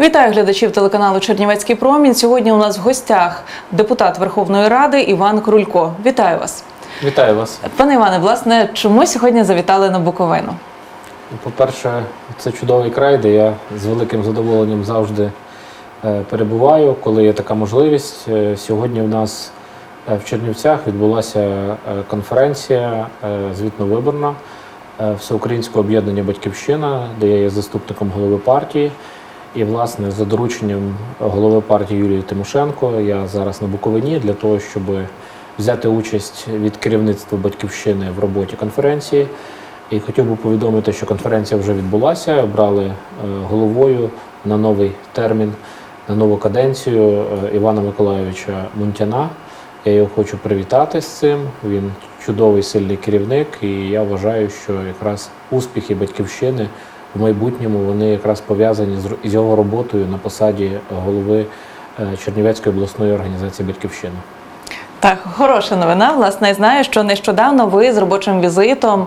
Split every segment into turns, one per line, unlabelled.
Вітаю глядачів телеканалу Чернівецький промінь. Сьогодні у нас в гостях депутат Верховної Ради Іван Крулько. Вітаю вас,
Вітаю вас.
пане Іване. Власне, чому сьогодні завітали на Буковину?
По-перше, це чудовий край, де я з великим задоволенням завжди е, перебуваю, коли є така можливість. Е, Сьогодні в нас е, в Чернівцях відбулася конференція звітно-виборна Всеукраїнського об'єднання Батьківщина, де я є заступником голови партії. І, власне, за дорученням голови партії Юлії Тимошенко я зараз на Буковині для того, щоб взяти участь від керівництва батьківщини в роботі конференції. І хотів би повідомити, що конференція вже відбулася. Обрали е, головою на новий термін, на нову каденцію е, Івана Миколайовича Мунтяна. Я його хочу привітати з цим. Він чудовий сильний керівник, і я вважаю, що якраз успіхи батьківщини в майбутньому вони якраз пов'язані з його роботою на посаді голови е, Чернівецької обласної організації Батьківщина.
Так, хороша новина. Власне, я знаю, що нещодавно ви з робочим візитом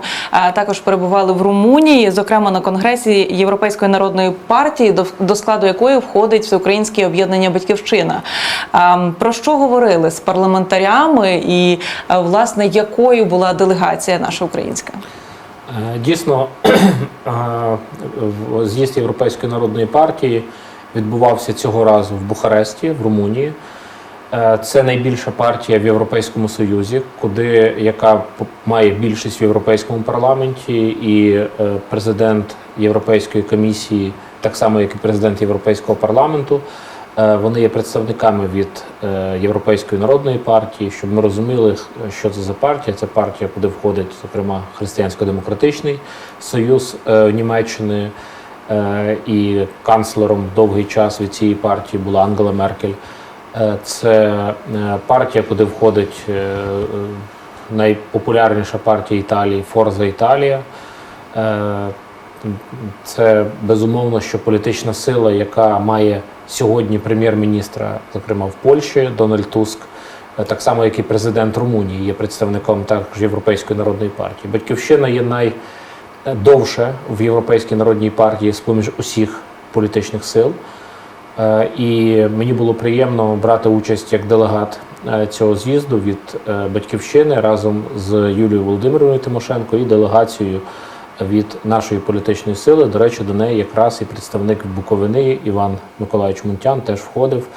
також перебували в Румунії, зокрема на конгресі Європейської народної партії, до, складу якої входить Всеукраїнське об'єднання Батьківщина. Про що говорили з парламентарями, і власне якою була делегація наша українська?
Е, Дійсно, е, з'їзд Європейської народної партії відбувався цього разу в Бухаресті, в Румунії. Е, Це найбільша партія в Європейському Союзі, куди яка має більшість в Європейському парламенті, і президент Європейської комісії, так само як і президент Європейського парламенту. Е, Вони є представниками від е, Європейської народної партії, щоб ми розуміли, що це за партія. Це партія, куди входить, зокрема, Християнсько-демократичний союз е, Німеччини. І канцлером довгий час від цієї партії була Ангела Меркель. Це партія, куди входить найпопулярніша партія Італії Форза Італія. Це безумовно, що політична сила, яка має сьогодні прем'єр-міністра, зокрема в Польщі, Дональд Туск, е, так само як і президент Румунії, є представником також Європейської народної партії. Батьківщина є найдовше в Європейській народній партії з поміж усіх політичних сил. Е, І мені було приємно брати участь як делегат е, цього з'їзду від батьківщини разом з Юлією Володимировною Тимошенко і делегацією від нашої політичної сили. До речі, до неї якраз і представник Буковини Іван Миколаївич Мунтян теж входив.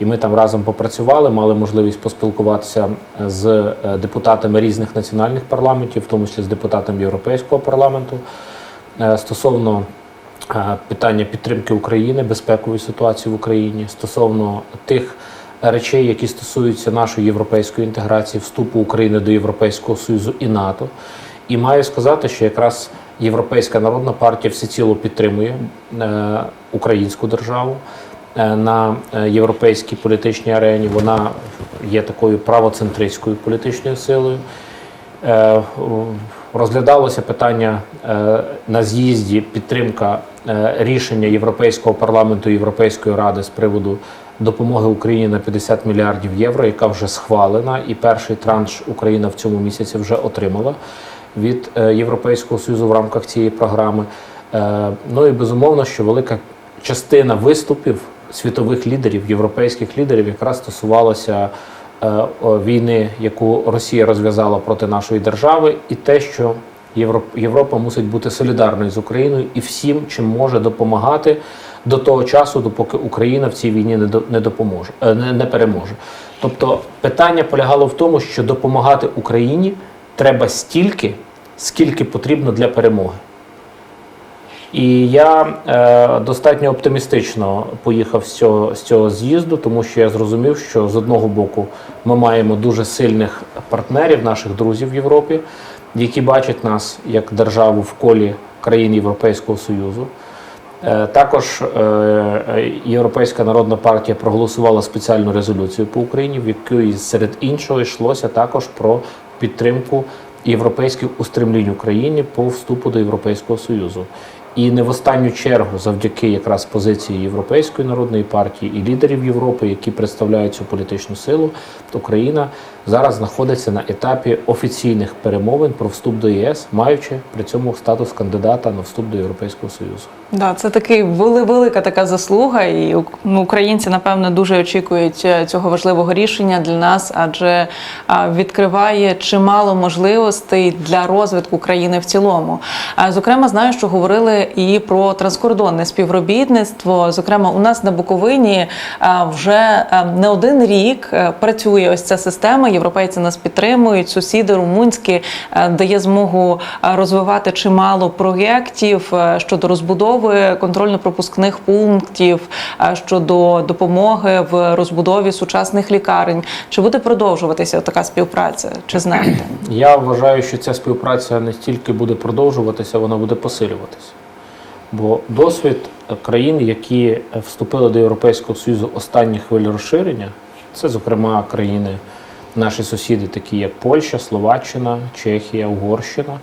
І ми там разом попрацювали, мали можливість поспілкуватися з е, депутатами різних національних парламентів, в тому числі з депутатом Європейського парламенту. Е, Стосовно е, питання підтримки України, безпекової ситуації в Україні, стосовно тих речей, які стосуються нашої європейської інтеграції, вступу України до Європейського Союзу і НАТО. І маю сказати, що якраз Європейська народна партія всеціло підтримує е, українську державу е, на е, європейській політичній арені. Вона є такою правоцентристською політичною силою. Розглядалося питання на з'їзді підтримка рішення Європейського парламенту Європейської ради з приводу допомоги Україні на 50 мільярдів євро, яка вже схвалена, і перший транш Україна в цьому місяці вже отримала від е, Європейського союзу в рамках цієї програми. Е, Ну і безумовно, що велика частина виступів світових лідерів, європейських лідерів, якраз стосувалася е, війни, яку Росія розв'язала проти нашої держави, і те, що Європа мусить бути солідарною з Україною і всім, чим може допомагати до того часу, допоки Україна в цій війні не до- не допоможе, не переможе. Тобто питання полягало в тому, що допомагати Україні треба стільки, скільки потрібно для перемоги. І я е, достатньо оптимістично поїхав з цього, з цього з'їзду, тому що я зрозумів, що з одного боку ми маємо дуже сильних партнерів, наших друзів в Європі, які бачать нас як державу в колі країн Європейського Союзу. Е, Також е, Європейська народна партія проголосувала спеціальну резолюцію по Україні, в якій серед іншого йшлося також про підтримку європейських устремлінь України по вступу до Європейського Союзу. І не в останню чергу, завдяки якраз позиції Європейської народної партії і лідерів Європи, які представляють цю політичну силу, Україна зараз знаходиться на етапі офіційних перемовин про вступ до ЄС, маючи при цьому статус кандидата на вступ до Європейського Союзу.
Да, це такий вели- велика така заслуга, і ну, українці напевно дуже очікують е, цього важливого рішення для нас, адже а, відкриває чимало можливостей для розвитку країни в цілому. А, Зокрема, знаю, що говорили і про транскордонне співробітництво. Зокрема, у нас на Буковині а, вже не один рік е, працює ось ця система. Європейці нас підтримують. Сусіди румунські е, дає змогу е, розвивати чимало проєктів е, щодо розбудови контрольно-пропускних пунктів, щодо допомоги в розбудові сучасних лікарень. Чи буде продовжуватися така співпраця? Чи знаєте?
Я вважаю, що ця співпраця не тільки буде продовжуватися, вона буде посилюватися. Бо досвід країн, які вступили до Європейського Союзу останні хвилі розширення, це, зокрема, країни, наші сусіди, такі як Польща, Словаччина, Чехія, Угорщина,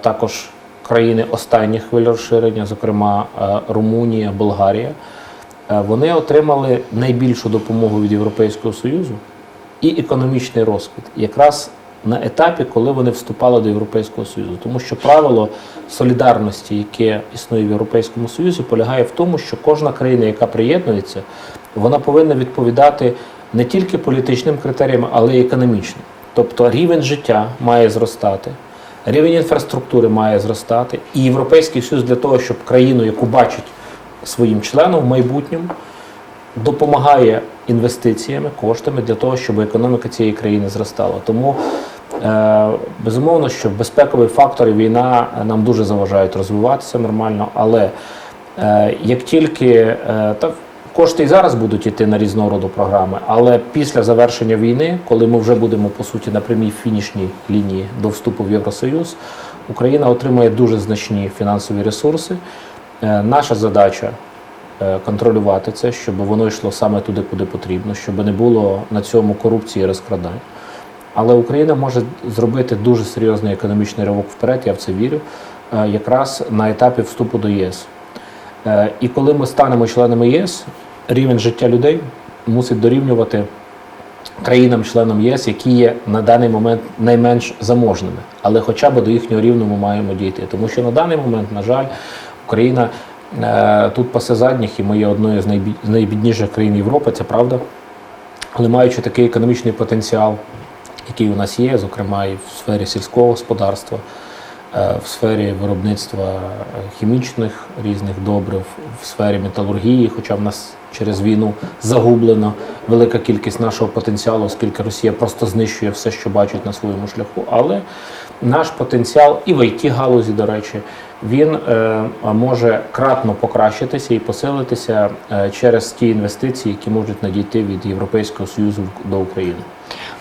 також країни останніх хвиль розширення, зокрема е, Румунія, Болгарія, е, вони отримали найбільшу допомогу від Європейського Союзу і економічний розквіт, якраз на етапі, коли вони вступали до Європейського Союзу. Тому що правило солідарності, яке існує в Європейському Союзі, полягає в тому, що кожна країна, яка приєднується, вона повинна відповідати не тільки політичним критеріям, але й економічним. Тобто рівень життя має зростати, рівень інфраструктури має зростати, і Європейський Союз для того, щоб країну, яку бачить своїм членом в майбутньому, допомагає інвестиціями, коштами для того, щоб економіка цієї країни зростала. Тому е, безумовно, що безпекові фактори війна нам дуже заважають розвиватися нормально, але е, як тільки е, та кошти і зараз будуть йти на різного роду програми, але після завершення війни, коли ми вже будемо по суті на прямій фінішній лінії до вступу в Євросоюз, Україна отримує дуже значні фінансові ресурси. Е, наша задача е, контролювати це, щоб воно йшло саме туди, куди потрібно, щоб не було на цьому корупції і розкрадань. Але Україна може зробити дуже серйозний економічний ривок вперед, я в це вірю, е, якраз на етапі вступу до ЄС. І коли ми станемо членами ЄС, рівень життя людей мусить дорівнювати країнам-членам єС, які є на даний момент найменш заможними, але хоча б до їхнього рівня ми маємо дійти. Тому що на даний момент, на жаль, Україна е, тут пасе задніх, і ми є одною з найбі- з найбідніших країн Європи, це правда. Але маючи такий економічний потенціал, який у нас є, зокрема і в сфері сільського господарства, в сфері виробництва е, хімічних різних добрив, в сфері металургії, хоча в нас через війну загублено велика кількість нашого потенціалу, оскільки Росія просто знищує все, що бачить на своєму шляху. Але наш потенціал і в it галузі, до речі, він е, може кратно покращитися і посилитися е, через ті інвестиції, які можуть надійти від Європейського Союзу до України.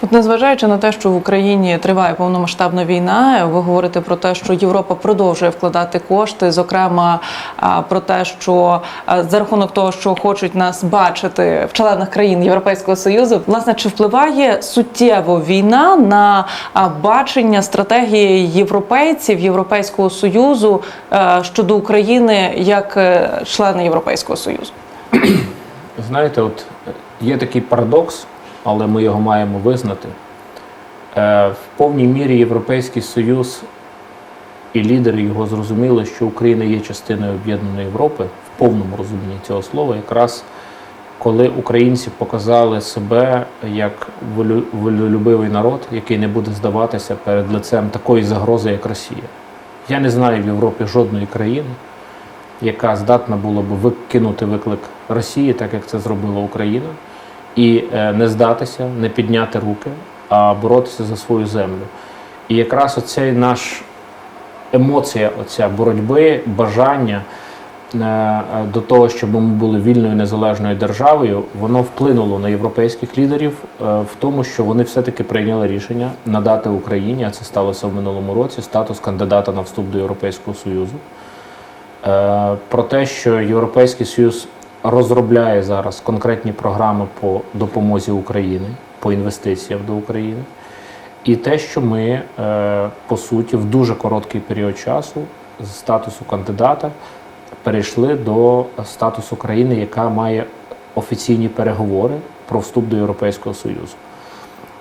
От незважаючи на те, що в Україні триває повномасштабна війна, ви говорите про те, що Європа продовжує вкладати кошти, зокрема про те, що за рахунок того, що хочуть нас бачити в членах країн Європейського союзу, власне, чи впливає суттєво війна на бачення стратегії європейців Європейського союзу щодо України як е, члена Європейського союзу?
Знаєте, от є такий парадокс, але ми його маємо визнати. Е, В повній мірі Європейський Союз і лідери його зрозуміли, що Україна є частиною об'єднаної Європи в повному розумінні цього слова, якраз коли українці показали себе як волю- волелюбивий народ, який не буде здаватися перед лицем такої загрози, як Росія. Я не знаю в Європі жодної країни, яка здатна була б викинути виклик Росії, так як це зробила Україна, і е, не здатися, не підняти руки, а боротися за свою землю. І якраз оцей наш емоція, оця боротьби, бажання е, е, до того, щоб ми були вільною незалежною державою, воно вплинуло на європейських лідерів в тому, що вони все-таки прийняли рішення надати Україні, а це сталося в минулому році, статус кандидата на вступ до Європейського Союзу. Про те, що Європейський Союз розробляє зараз конкретні програми по допомозі Україні, по інвестиціям до України, і те, що ми е, по суті в дуже короткий період часу з статусу кандидата перейшли до статусу країни, яка має офіційні переговори про вступ до Європейського Союзу.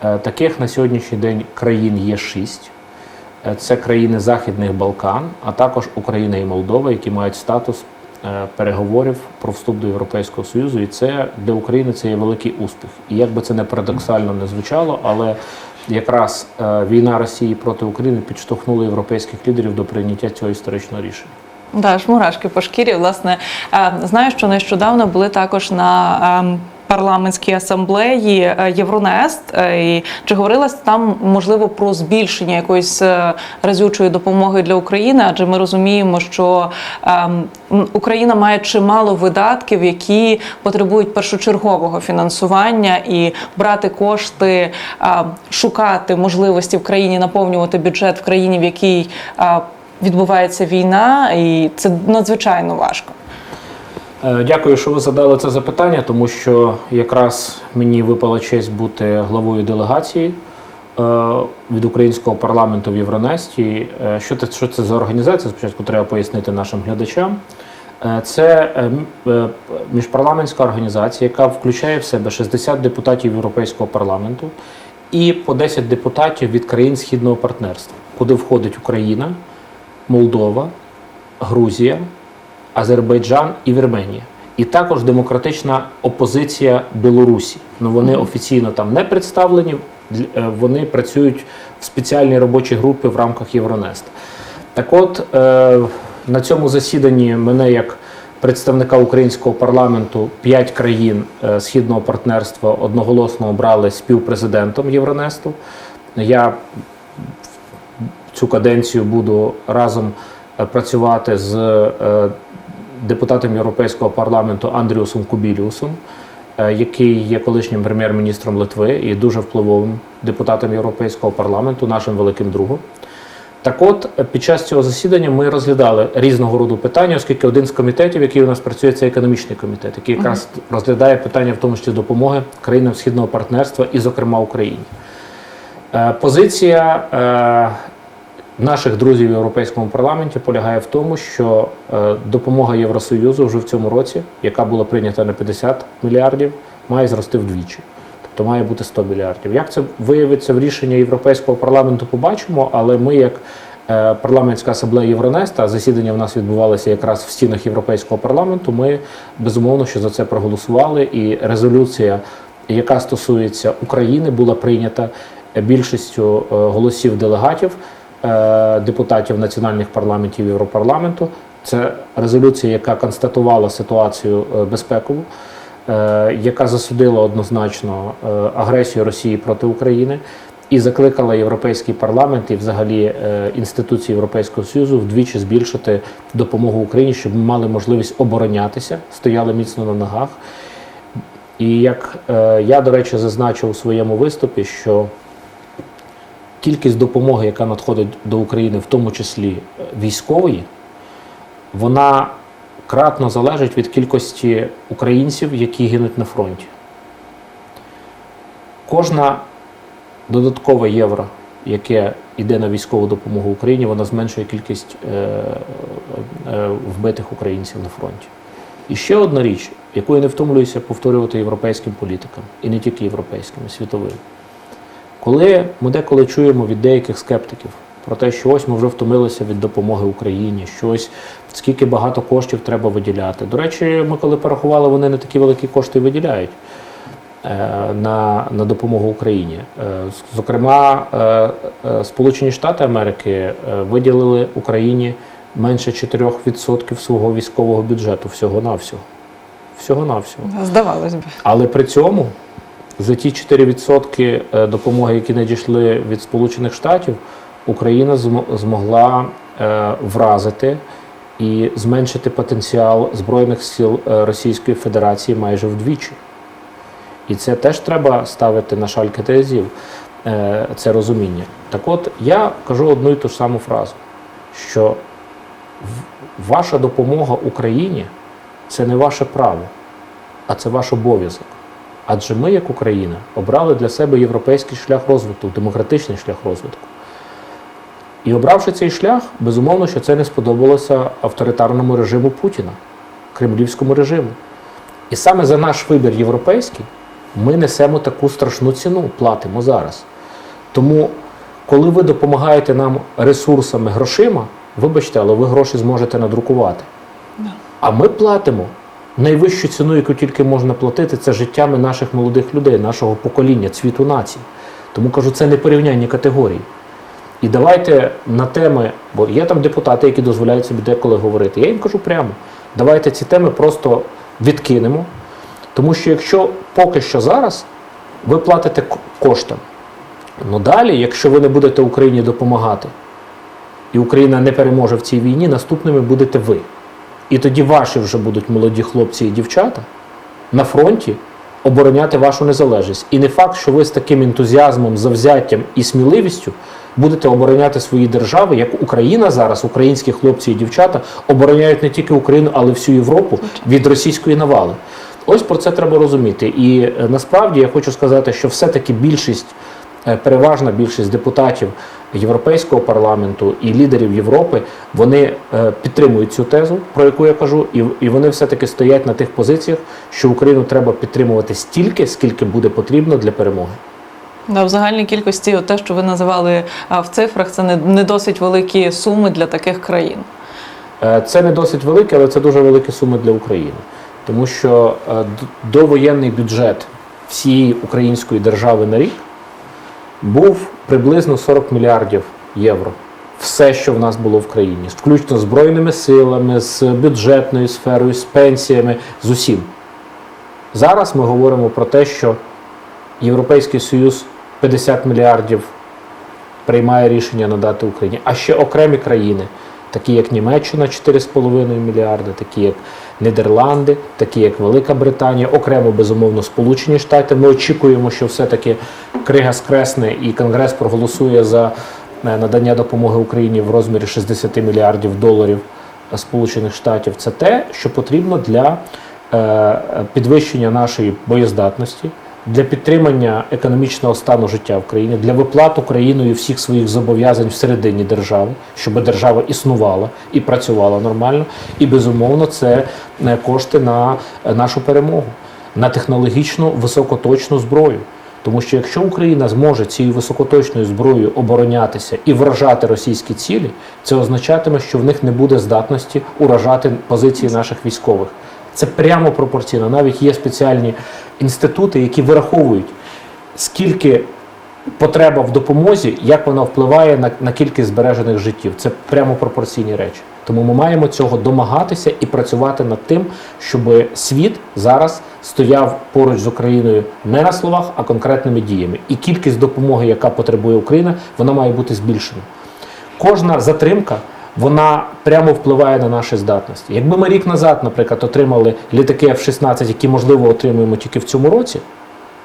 Е, Таких на сьогоднішній день країн є шість. Е, Це країни Західних Балкан, а також Україна і Молдова, які мають статус переговорів про вступ до Європейського Союзу. І це для України це є великий успіх. І як би це не парадоксально не звучало, але якраз е, війна Росії проти України підштовхнула європейських лідерів до прийняття цього історичного рішення.
Да, ж мурашки по шкірі. Власне, Е, знаю, що нещодавно були також на ем, парламентській асамблеї е, Євронест. Е, І чи говорилось там можливо про збільшення якоїсь е, разючої допомоги для України? Адже ми розуміємо, що ем, Україна має чимало видатків, які потребують першочергового фінансування, і брати кошти, шукати можливості в країні наповнювати бюджет в країні, в якій відбувається війна, і це надзвичайно важко.
Е, Дякую, що ви задали це запитання, тому що якраз мені випала честь бути главою делегації е, від українського парламенту в Євронесті. Е, Що це, що це за організація? Спочатку треба пояснити нашим глядачам. Це міжпарламентська організація, яка включає в себе 60 депутатів Європейського парламенту і по 10 депутатів від країн східного партнерства, куди входить Україна, Молдова, Грузія, Азербайджан і Вірменія. І також демократична опозиція Білорусі. Ну вони офіційно там не представлені, е, вони працюють в спеціальній робочій групі в рамках Євронест. Так от е, на цьому засіданні мене як представника українського парламенту п'ять країн е, східного партнерства одноголосно обрали співпрезидентом Євронесту. Я цю каденцію буду разом працювати з депутатом Європейського парламенту Андріусом Кубіліусом, е, який є колишнім прем'єр-міністром Литви і дуже впливовим депутатом Європейського парламенту, нашим великим другом. Так от, під час цього засідання ми розглядали різного роду питання, оскільки один з комітетів, який у нас працює, це економічний комітет, який якраз розглядає питання, в тому числі допомоги країнам східного партнерства і, зокрема, Україні. Е, Позиція е, наших друзів в Європейському парламенті полягає в тому, що е, допомога Євросоюзу вже в цьому році, яка була прийнята на 50 мільярдів, має зрости вдвічі. Тобто має бути 100 мільярдів. Як це виявиться в рішенні Європейського парламенту, побачимо, але ми, як е, парламентська асамблея Євронеста, засідання в нас відбувалося якраз в стінах Європейського парламенту. Ми безумовно що за це проголосували, і резолюція, яка стосується України, була прийнята більшістю е, голосів делегатів, депутатів національних парламентів Європарламенту. Це резолюція, яка констатувала ситуацію е, безпекову, е, яка засудила однозначно е, агресію Росії проти України і закликала Європейський парламент і взагалі е, інституції Європейського Союзу вдвічі збільшити допомогу Україні, щоб ми мали можливість оборонятися, стояли міцно на ногах. І як е, я, до речі, зазначив у своєму виступі, що кількість допомоги, яка надходить до України, в тому числі е, військової, вона кратно залежить від кількості українців, які гинуть на фронті. Кожна додаткова євро, яке йде на військову допомогу Україні, вона зменшує кількість е, е, вбитих українців на фронті. І ще одна річ, яку я не втомлююся повторювати європейським політикам, і не тільки європейським, і світовим. Коли ми деколи чуємо від деяких скептиків про те, що ось ми вже втомилися від допомоги Україні, що ось скільки багато коштів треба виділяти. До речі, ми коли порахували, вони не такі великі кошти виділяють е, на, на допомогу Україні. Е, Зокрема, е, Сполучені Штати Америки виділили Україні менше 4% свого військового бюджету всього-навсього. Всього-навсього.
Здавалось би.
Але при цьому за ті 4% е, допомоги, які надійшли від Сполучених Штатів, Україна змогла е, вразити і зменшити потенціал Збройних сил е, Російської Федерації майже вдвічі. І це теж треба ставити на шальки терезів, е, це розуміння. Так от я кажу одну і ту ж саму фразу, що ваша допомога Україні це не ваше право, а це ваш обов'язок. Адже ми, як Україна, обрали для себе європейський шлях розвитку, демократичний шлях розвитку. І обравши цей шлях, безумовно, що це не сподобалося авторитарному режиму Путіна, кремлівському режиму. І саме за наш вибір європейський ми несемо таку страшну ціну, платимо зараз. Тому, коли ви допомагаєте нам ресурсами, грошима, вибачте, але ви гроші зможете надрукувати. А ми платимо найвищу ціну, яку тільки можна платити, це життями наших молодих людей, нашого покоління, цвіту нації. Тому кажу, це не порівнянні категорії. І давайте на теми, бо є там депутати, які дозволяють собі деколи говорити. Я їм кажу прямо, давайте ці теми просто відкинемо. Тому що якщо поки що зараз ви платите коштом, ну далі, якщо ви не будете Україні допомагати, і Україна не переможе в цій війні, наступними будете ви. І тоді ваші вже будуть молоді хлопці і дівчата на фронті обороняти вашу незалежність. І не факт, що ви з таким ентузіазмом, завзяттям і сміливістю будете обороняти свої держави, як Україна зараз, українські хлопці і дівчата обороняють не тільки Україну, але й всю Європу від російської навали. Ось про це треба розуміти. І е, насправді я хочу сказати, що все-таки більшість, е, переважна більшість депутатів Європейського парламенту і лідерів Європи, вони е, підтримують цю тезу, про яку я кажу, і, вони все-таки стоять на тих позиціях, що Україну треба підтримувати стільки, скільки буде потрібно для перемоги.
Да, в загальній кількості, от те, що ви називали в цифрах, це не, не досить великі суми для таких країн.
Е, Це не досить велике, але це дуже великі суми для України. Тому що е, довоєнний бюджет всієї української держави на рік був приблизно 40 мільярдів євро. Все, що в нас було в країні, включно з збройними силами, з бюджетною сферою, з пенсіями, з усім. Зараз ми говоримо про те, що Європейський Союз 50 мільярдів приймає рішення надати Україні, а ще окремі країни, такі як Німеччина 4,5 мільярди, такі як Нідерланди, такі як Велика Британія, окремо безумовно Сполучені Штати. Ми очікуємо, що все-таки крига скресне і Конгрес проголосує за е, надання допомоги Україні в розмірі 60 мільярдів доларів е, Сполучених Штатів. Це те, що потрібно для е, підвищення нашої боєздатності, для підтримання економічного стану життя в країні, для виплат Україною всіх своїх зобов'язань всередині держави, щоб держава існувала і працювала нормально. І безумовно, це е, кошти на е, нашу перемогу, на технологічну високоточну зброю. Тому що якщо Україна зможе цією високоточною зброєю оборонятися і вражати російські цілі, це означатиме, що в них не буде здатності уражати позиції наших військових. Це прямо пропорційно. Навіть є спеціальні інститути, які вираховують, скільки потреба в допомозі, як вона впливає на, на кількість збережених життів. Це прямо пропорційні речі. Тому ми маємо цього домагатися і працювати над тим, щоб світ зараз стояв поруч з Україною не на словах, а конкретними діями. І кількість допомоги, яка потребує Україна, вона має бути збільшена. Кожна затримка вона прямо впливає на наші здатності. Якби ми рік назад, наприклад, отримали літаки F-16, які можливо отримуємо тільки в цьому році.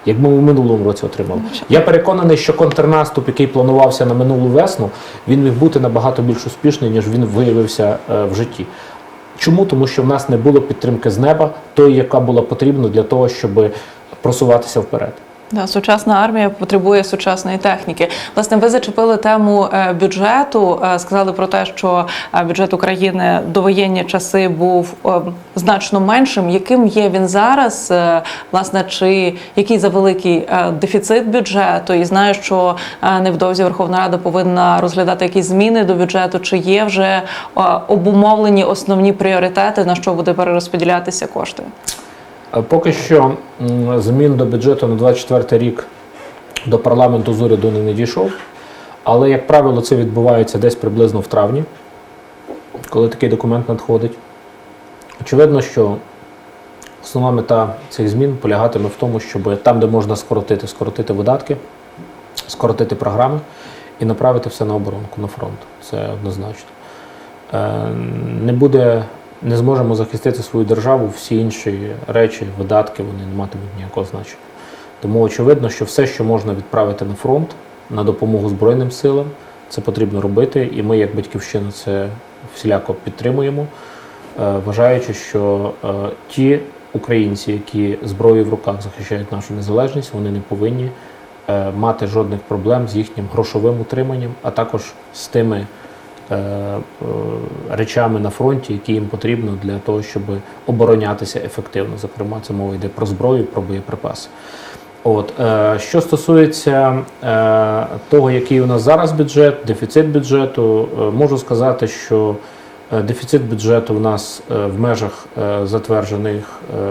Якби ми в минулому році отримали, я переконаний, що контрнаступ, який планувався на минулу весну, він міг бути набагато більш успішний, ніж він виявився е, в житті. Чому? Тому що в нас не було підтримки з неба, тої, яка була потрібна для того, щоб просуватися вперед.
Да, сучасна армія потребує сучасної техніки. Власне, ви зачепили тему е, бюджету. е, Сказали про те, що е, бюджет України до воєнні часи був значно меншим. Яким є він зараз? Власне, чи який завеликий е, дефіцит бюджету? І знаю, що невдовзі Верховна Рада повинна розглядати якісь зміни до бюджету. Чи є вже обумовлені основні пріоритети, на що буде перерозподілятися кошти?
Поки що змін до бюджету на 24 рік до парламенту з уряду не надійшов. Але, як правило, це відбувається десь приблизно в травні, коли такий документ надходить. Очевидно, що основна мета цих змін полягатиме в тому, щоб там, де можна скоротити, скоротити видатки, скоротити програми і направити все на оборонку, на фронт. Це однозначно. Е, Не буде, не зможемо захистити свою державу, всі інші речі, видатки, вони не матимуть ніякого значення. Тому очевидно, що все, що можна відправити на фронт, на допомогу Збройним силам, це потрібно робити, і ми, як батьківщина, це всіляко підтримуємо, е, вважаючи, що е, ті українці, які зброєю в руках захищають нашу незалежність, вони не повинні е, мати жодних проблем з їхнім грошовим утриманням, а також з тими речами на фронті, які їм потрібно для того, щоб оборонятися ефективно. Зокрема, це мова йде про зброю, про боєприпаси. От е, що стосується е, того, який у нас зараз бюджет, дефіцит бюджету, е, можу сказати, що е, дефіцит бюджету у нас е, в межах е, затверджених е, е,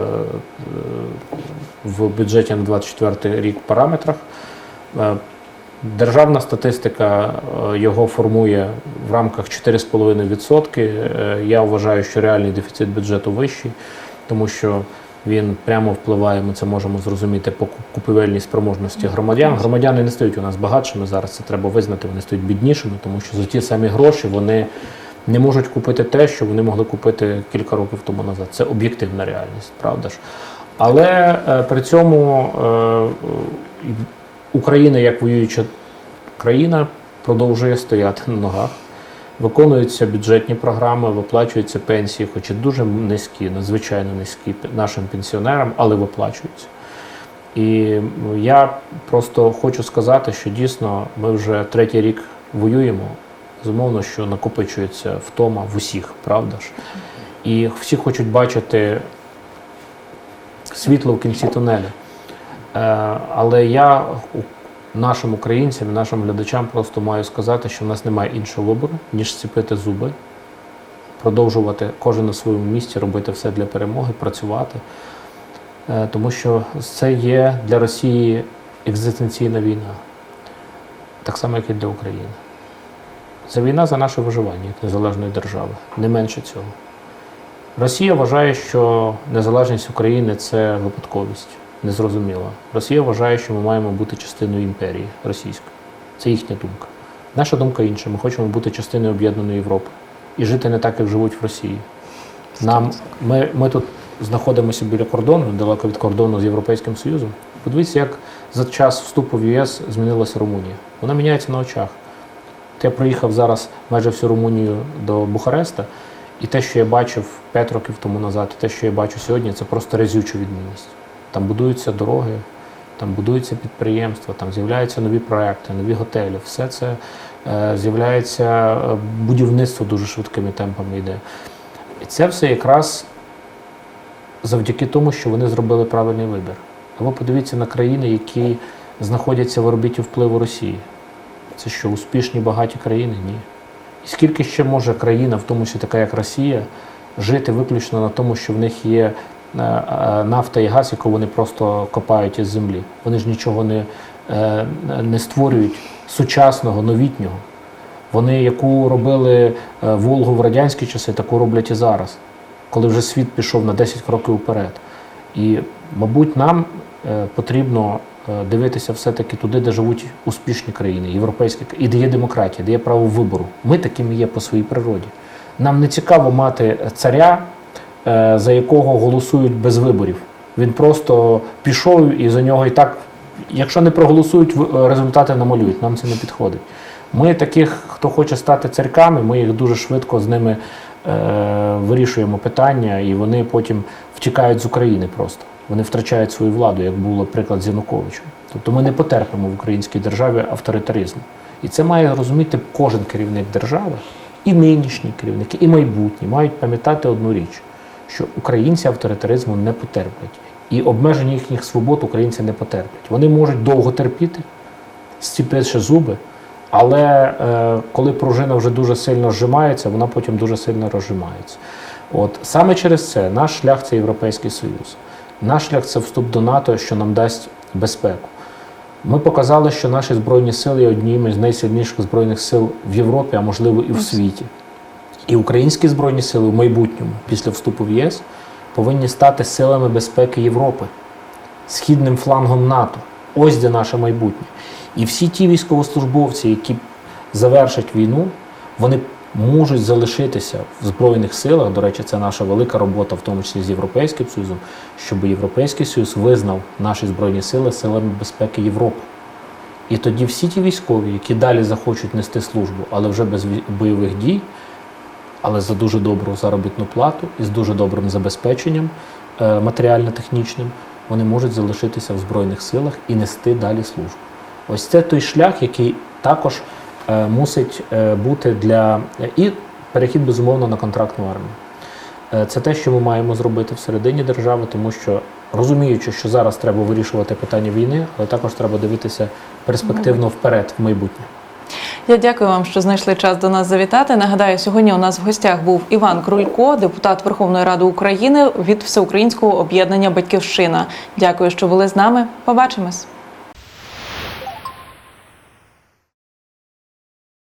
в бюджеті на 24 рік параметрах. Державна статистика е, його формує в рамках 4,5%. Е, Я вважаю, що реальний дефіцит бюджету вищий, тому що він прямо впливає, ми це можемо зрозуміти по купівельній спроможності громадян. Громадяни не стають у нас багатшими зараз, це треба визнати, вони стають біднішими, тому що за ті самі гроші вони не можуть купити те, що вони могли купити кілька років тому назад. Це об'єктивна реальність, правда ж. Але е, при цьому Україна, як воююча країна, продовжує стояти на ногах. Виконуються бюджетні програми, виплачуються пенсії, хоч і дуже низькі, надзвичайно низькі нашим пенсіонерам, але виплачуються. І я просто хочу сказати, що дійсно ми вже третій рік воюємо. Безумовно, що накопичується втома в усіх, правда ж? І всі хочуть бачити світло в кінці тунелю. Е, Але я нашим українцям, нашим глядачам просто маю сказати, що в нас немає іншого вибору, ніж зціпити зуби, продовжувати кожен на своєму місці, робити все для перемоги, працювати. Е, Тому що це є для Росії екзистенційна війна, так само, як і для України. Це війна за наше виживання як незалежної держави, не менше цього. Росія вважає, що незалежність України це випадковість, незрозуміла. Росія вважає, що ми маємо бути частиною імперії російської. Це їхня думка. Наша думка інша. Ми хочемо бути частиною об'єднаної Європи і жити не так, як живуть в Росії. Нам, ми, ми тут знаходимося біля кордону, далеко від кордону з Європейським Союзом. Подивіться, як за час вступу в ЄС змінилася Румунія. Вона міняється на очах. От я проїхав зараз майже всю Румунію до Бухареста, і те, що я бачив 5 років тому назад, і те, що я бачу сьогодні, це просто разюча відмінність. Там будуються дороги, там будуються підприємства, там з'являються нові проекти, нові готелі. Все це е, з'являється е, будівництво дуже швидкими темпами йде. І це все якраз завдяки тому, що вони зробили правильний вибір. А ви подивіться на країни, які знаходяться в орбіті впливу Росії. Це що, успішні багаті країни? Ні. І скільки ще може країна, в тому числі така як Росія, жити виключно на тому, що в них є нафта і газ, яку вони просто копають із землі. Вони ж нічого не, е, не створюють сучасного, новітнього. Вони, яку робили е, Волгу в радянські часи, таку роблять і зараз, коли вже світ пішов на 10 кроків вперед. І, мабуть, нам е, потрібно е, дивитися все-таки туди, де живуть успішні країни, європейські, і де є демократія, де є право вибору. Ми такими є по своїй природі. Нам не цікаво мати царя, е, за якого голосують без виборів. Він просто пішов і за нього і так, якщо не проголосують, е, результати намалюють. Нам це не підходить. Ми таких, хто хоче стати царьками, ми їх дуже швидко з ними е, вирішуємо питання, і вони потім втікають з України просто. Вони втрачають свою владу, як було приклад з Януковичем. Тобто ми не потерпимо в українській державі авторитаризму. І це має розуміти кожен керівник держави, і нинішні керівники, і майбутні мають пам'ятати одну річ, що українці авторитаризму не потерплять. І обмеження їхніх свобод українці не потерплять. Вони можуть довго терпіти, зціпивши зуби, але е, коли пружина вже дуже сильно зжимається, вона потім дуже сильно розжимається. От саме через це наш шлях це Європейський Союз. Наш шлях це вступ до НАТО, що нам дасть безпеку. Ми показали, що наші збройні сили є одніми з найсильніших збройних сил в Європі, а можливо і в світі. І українські збройні сили в майбутньому, після вступу в ЄС, повинні стати силами безпеки Європи, східним флангом НАТО. Ось де наше майбутнє. І всі ті військовослужбовці, які завершать війну, вони можуть залишитися в Збройних силах. До речі, це наша велика робота, в тому числі з Європейським Союзом, щоб Європейський Союз визнав наші збройні сили силами безпеки Європи. І тоді всі ті військові, які далі захочуть нести службу, але вже без бойових дій, але за дуже добру заробітну плату і з дуже добрим забезпеченням е, матеріально-технічним, вони можуть залишитися в Збройних силах і нести далі службу. Ось це той шлях, який також е, мусить е, бути для і перехід безумовно на контрактну армію. Це те, що ми маємо зробити всередині держави, тому що розуміючи, що зараз треба вирішувати питання війни, але також треба дивитися перспективно вперед, в майбутнє.
Я дякую вам, що знайшли час до нас завітати. Нагадаю, сьогодні у нас в гостях був Іван Крулько, депутат Верховної Ради України від Всеукраїнського об'єднання Батьківщина. Дякую, що були з нами. Побачимось.